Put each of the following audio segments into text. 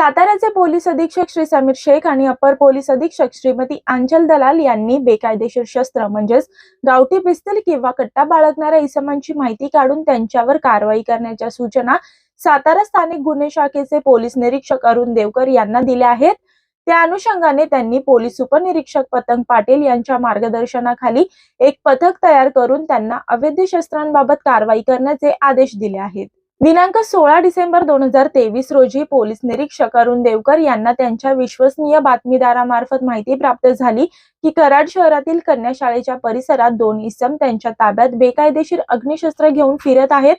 साताऱ्याचे पोलीस अधीक्षक श्री समीर शेख आणि अपर पोलीस अधीक्षक श्रीमती आंचल दलाल यांनी बेकायदेशीर शस्त्र म्हणजेच गावठी पिस्तल किंवा कट्टा बाळगणाऱ्या इसमांची माहिती काढून त्यांच्यावर कारवाई करण्याच्या सूचना सातारा स्थानिक गुन्हे शाखेचे पोलीस निरीक्षक अरुण देवकर यांना दिल्या आहेत. त्या अनुषंगाने त्यांनी पोलीस उपनिरीक्षक पतंग पाटील यांच्या मार्गदर्शनाखाली एक पथक तयार करून त्यांना अवैध शस्त्रांबाबत कारवाई करण्याचे आदेश दिले आहेत. दिनांक सोळा डिसेंबर दोन हजार तेवीस रोजी पोलीस निरीक्षक अरुण देवकर यांना त्यांच्या विश्वसनीय बातमीदारामार्फत माहिती प्राप्त झाली की कराड शहरातील कन्या शाळेच्या परिसरात दोन इसम त्यांच्या ताब्यात बेकायदेशीर अग्निशस्त्र घेऊन फिरत आहेत.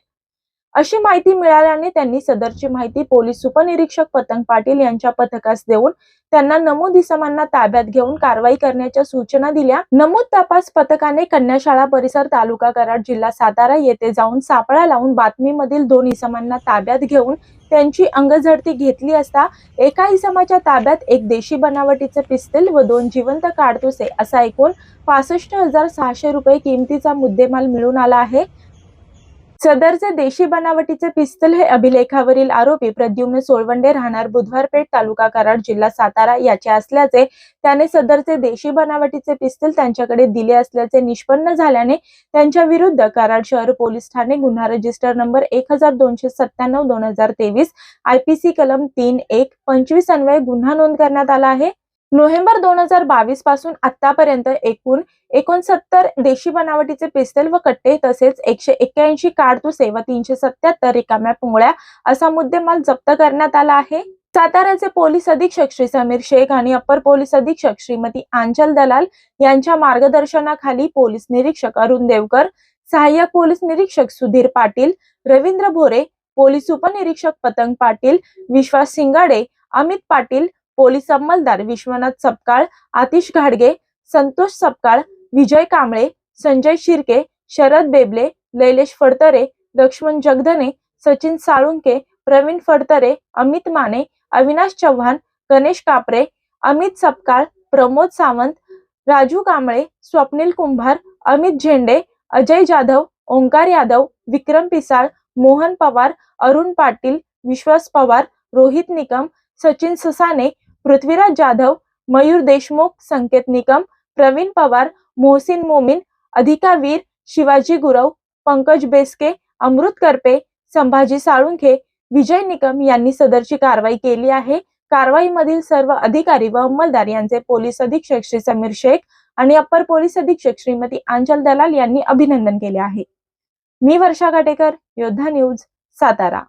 अशी माहिती मिळाल्याने त्यांनी सदरची माहिती पोलीस उपनिरीक्षक पतंग पाटील यांच्या पथकास देऊन त्यांना नमूद इसमांना ताब्यात घेऊन कारवाई करण्याच्या सूचना दिल्या. नमूद तपास पथकाने कन्याशाळा परिसर तालुका कराड जिल्हा सातारा येथे जाऊन सापळा लावून बातमीमधील दोन इसमांना ताब्यात घेऊन त्यांची अंगझडती घेतली असता एका इसमाच्या ताब्यात एक देशी बनावटीचे पिस्तल व दोन जिवंत काडतुसे असा एकूण पासष्ट हजार सहाशे रुपये किमतीचा मुद्देमाल मिळून आला आहे. सदरचे देशी बनावटीचे पिस्तल हे अभिलेखावरील आरोपी प्रद्युम्न सोळवंडे राहणार बुधवारपेठ तालुका कराड जिल्हा सातारा याचे असल्याचे त्याने सदरचे देशी बनावटीचे पिस्तल त्यांच्याकडे दिले असल्याचे निष्पन्न झाल्याने त्यांच्या विरुद्ध कराड शहर पोलीस ठाणे गुन्हा रजिस्टर नंबर एक हजार दोनशे सत्त्याण्णव दोन हजार तेवीस आयपीसी कलम तीन एक पंचवीस अन्वये गुन्हा नोंद करण्यात आला आहे. नोव्हेंबर दोन हजार बावीसपासून आतापर्यंत एकूण एकोणसत्तर देशी बनावटीचे पिस्तल व कट्टे तसेच एकशे एक्क्याऐंशी काडतुसे व तीनशे सत्याहत्तर रिकाम्या पुंगळ्या असा मुद्देमाल जप्त करण्यात आला आहे. साताऱ्याचे पोलीस अधीक्षक श्री समीर शेख आणि अपर पोलीस अधीक्षक श्रीमती आंचल दलाल यांच्या मार्गदर्शनाखाली पोलीस निरीक्षक अरुण देवकर सहाय्यक पोलीस निरीक्षक सुधीर पाटील रवींद्र भोरे पोलीस उपनिरीक्षक पतंग पाटील विश्वास सिंगाडे अमित पाटील पोलीस अंमलदार विश्वनाथ सपकाळ आतिश घाडगे संतोष सपकाळ विजय कांबळे संजय शिर्के शरद बेबले लैलेश फडतरे लक्ष्मण जगधने सचिन साळुंके प्रवीण फडतरे अमित माने अविनाश चव्हाण गणेश कापरे अमित सपकाळ प्रमोद सावंत राजू कांबळे स्वप्नील कुंभार अमित झेंडे अजय जाधव ओंकार यादव विक्रम पिसाळ मोहन पवार अरुण पाटील विश्वास पवार रोहित निकम सचिन ससाने पृथ्वीराज जाधव मयूर देशमुख संकेत निकम प्रवीण पवार मोहसिन मोमीन अधिका वीर शिवाजी गुरव पंकज बेस्के अमृत करपे संभाजी साळुंखे विजय निकम यांनी सदरची कारवाई केली आहे. कारवाईमधील सर्व अधिकारी व अंमलदार यांचे पोलीस अधीक्षक श्री समीर शेख आणि अप्पर पोलीस अधीक्षक श्रीमती आंचल दलाल यांनी अभिनंदन केले आहे. मी वर्षा काटेकर योद्धा न्यूज सातारा.